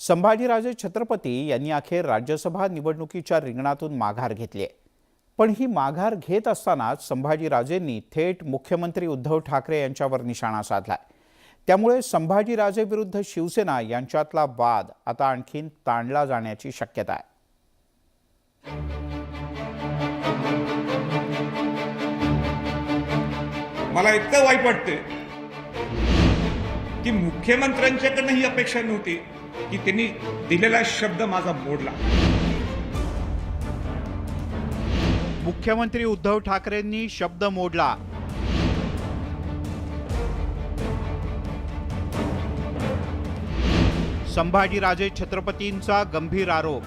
संभाजीराजे छत्रपती यांनी अखेर राज्यसभा निवडणुकीच्या रिंगणातून माघार घेतली आहे. पण ही माघार घेत असतानाच संभाजीराजेंनी थेट मुख्यमंत्री उद्धव ठाकरे यांच्यावर निशाणा साधलाय. त्यामुळे संभाजीराजे विरुद्ध शिवसेना यांच्यातला वाद आता आणखीन ताणला जाण्याची शक्यता आहे. मला इतकं वाईट वाटते की मुख्यमंत्र्यांच्याकडनं ही अपेक्षा नव्हती. की त्यांनी दिलेला शब्द माझा मोडला. मुख्यमंत्री उद्धव ठाकरेंनी शब्द मोडला. संभाजीराजे छत्रपतींचा गंभीर आरोप.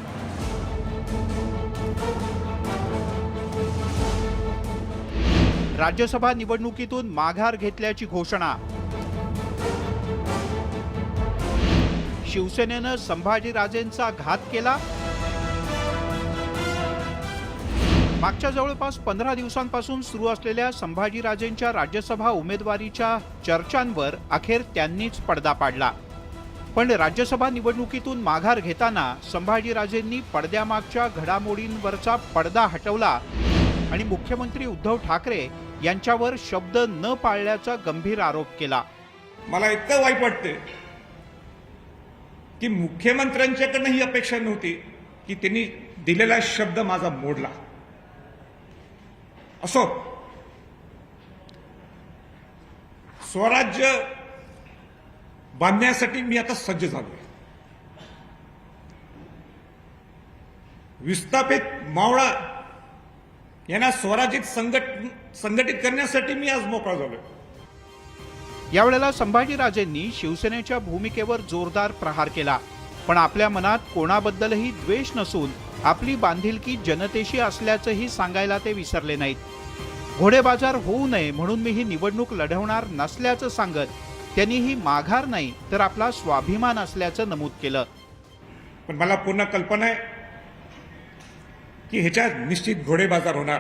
राज्यसभा निवडणुकीतून माघार घेतल्याची घोषणा. शिवसेनेनं संभाजीराजेंचा घात केला. मागच्या जवळपास पंधरा दिवसांपासून सुरू असलेल्या संभाजीराजेंच्या राज्यसभा उमेदवारीच्या चर्चांवर अखेर त्यांनीच पडदा पाडला. पण राज्यसभा निवडणुकीतून माघार घेताना संभाजीराजेंनी पडद्यामागच्या घडामोडींवरचा पडदा हटवला आणि मुख्यमंत्री उद्धव ठाकरे यांच्यावर शब्द न पाळल्याचा गंभीर आरोप केला. मला इतकं वाईट वाटते की मुख्यमंत्र्यांच्याकडनं ही अपेक्षा नव्हती की त्यांनी दिलेला शब्द माझा मोडला. असो. स्वराज्य बांधण्यासाठी मी आता सज्ज झालोय. विस्थापित मावळा यांना स्वराज्यित संघट संघटित करण्यासाठी मी आज मोकळा झालोय. यावेळेला संभाजीराजेंनी शिवसेनेच्या भूमिकेवर जोरदार प्रहार केला. पण आपल्या मनात कोणाबद्दलही द्वेष नसून आपली बांधिलकी जनतेशी असल्याचंही सांगायला ते विसरले नाहीत. घोडेबाजार होऊ नये म्हणून मी ही निवडणूक लढवणार नसल्याचं सांगत त्यांनी ही माघार नाही तर आपला स्वाभिमान असल्याचं नमूद केलं. पण मला पूर्ण कल्पना आहे की ह्याच्यात निश्चित घोडेबाजार होणार.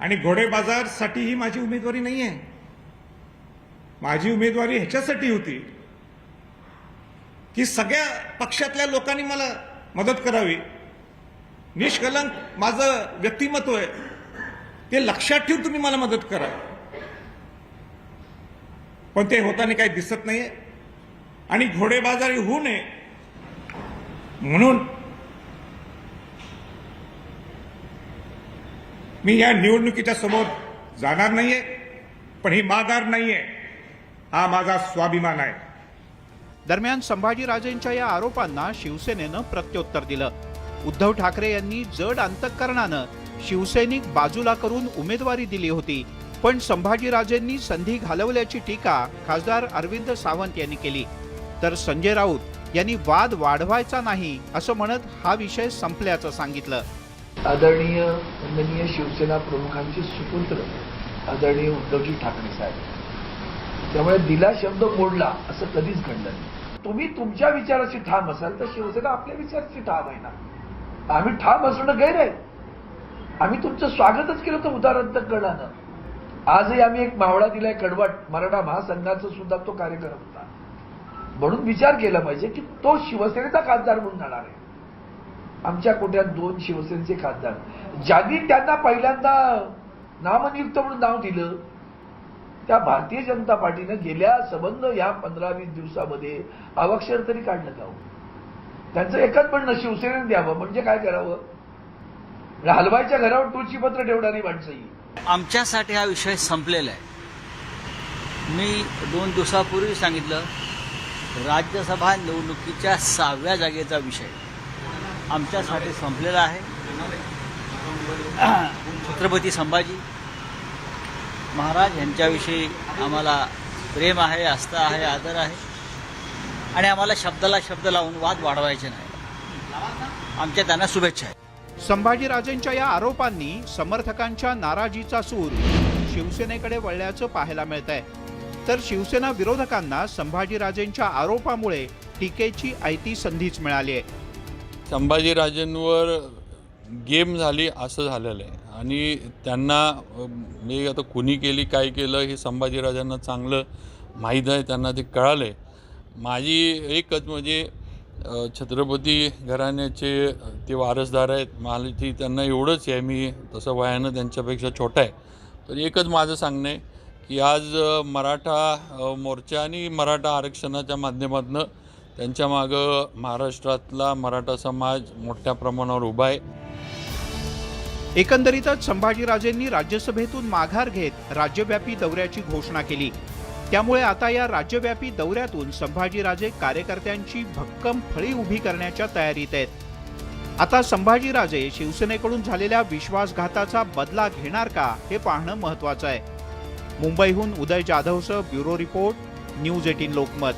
आणि घोडे बाजारसाठी ही माझी उमेदवारी नाही आहे माझी उमेदवारी ह्याच्यासाठी होती की सगळ्या पक्षातल्या लोकांनी मला मदत करावी. निष्कलंक माझं व्यक्तिमत्व आहे. ते लक्षात ठेवून तुम्ही मला मदत करा. पण ते होताना काही दिसत नाहीये. आणि घोडेबाजारी होऊ नये. म्हणून मी या निवडणुकीच्या समोर जाणार नाहीये पण ही माघार नाहीये. हा माझा स्वाभिमान आहे. दरम्यान संभाजीराजेंच्या या आरोपांना शिवसेनेनं प्रत्युत्तर दिलं. उद्धव ठाकरे यांनी जड अंतकरणानं शिवसैनिक बाजूला करून उमेदवारी दिली होती पण संभाजीराजेंनी संधी घालवल्याची टीका खासदार अरविंद सावंत यांनी केली. तर संजय राऊत यांनी वाद वाढवायचा नाही असं म्हणत हा विषय संपल्याचं सांगितलं. आदरणीय वंदनीय शिवसेना प्रमुखांचे सुपुत्र आदरणीय उद्धवजी ठाकरे साहेब. त्यामुळे दिला शब्द मोडला असं कधीच घडलं नाही. तुम्ही तुमच्या विचाराशी ठाम असाल तर शिवसेना आपल्या विचाराची ठाम आहे ना? आम्ही ठाम असणं गैर आहे. आम्ही तुमचं स्वागतच केलं तर उदाहरण कळणार आजही आम्ही एक मावळा दिलाय कडवट मराठा महासंघाचा सुद्धा तो कार्यक्रम होता म्हणून विचार केला पाहिजे की तो शिवसेनेचा खासदार म्हणून जाणार आहे. आमच्या कोट्यात दोन शिवसेनेचे खासदार. ज्यांनी त्यांना पहिल्यांदा नामनियुक्त म्हणून नाव दिलं त्या भारतीय जनता पार्टीनं गेल्या संबंध या पंधरा वीस दिवसामध्ये अवक्षर तरी काढलं जावं हो? त्यांचं एकच म्हणणं शिवसेनेने द्यावं. म्हणजे काय करावं? हलवायच्या घरावर तुळशीपत्र ठेवणारी माणसं ही. आमच्यासाठी हा विषय संपलेला आहे. मी दोन दिवसापूर्वी सांगितलं राज्यसभा निवडणुकीच्या सहाव्या जागेचा विषय. आमच्यासाठी संपलेला आहे. छत्रपती संभाजी महाराज यांच्याविषयी आम्हाला प्रेम आहे आस्था आहे आदर आहे. आणि आम्हाला शब्दाला शब्द लावून वाद वाढवायचे नाही. आमच्या त्यांना शुभेच्छा आहेत. संभाजीराजेंच्या या आरोपांनी समर्थकांच्या नाराजीचा सूर शिवसेनेकडे वळल्याचं पाहायला मिळत आहे तर शिवसेना विरोधकांना संभाजीराजेंच्या आरोपामुळे टीकेची आयती संधीच मिळाली आहे. संभाजीराजेंवर गेम झाली असं झालेलं आहे. आणि त्यांना मी म्हणजे आता कुणी केली काय केलं हे संभाजीराजांना चांगलं माहीत आहे त्यांना ते कळालं आहे माझी एकच म्हणजे छत्रपती घराण्याचे ते वारसदार आहेत. मला ती त्यांना एवढंच आहे मी तसं वयानं त्यांच्यापेक्षा छोटा आहे. तर एकच माझं सांगणं आहे की आज मराठा मोर्चा आणि मराठा आरक्षणाच्या माध्यमातून त्यांच्या मागं महाराष्ट्रातला मराठा समाज मोठ्या प्रमाणावर उभा आहे. एकंदरीतच संभाजीराजेंनी राज्यसभेतून माघार घेत राज्यव्यापी दौऱ्याची घोषणा केली. त्यामुळे आता या राज्यव्यापी दौऱ्यातून संभाजीराजे कार्यकर्त्यांची भक्कम फळी उभी करण्याच्या तयारीत आहेत. आता संभाजीराजे शिवसेनेकडून झालेल्या विश्वासघाताचा बदला घेणार का हे पाहणं महत्वाचं आहे. मुंबईहून Uday जाधवसह bureau report news eighteen Lokmat.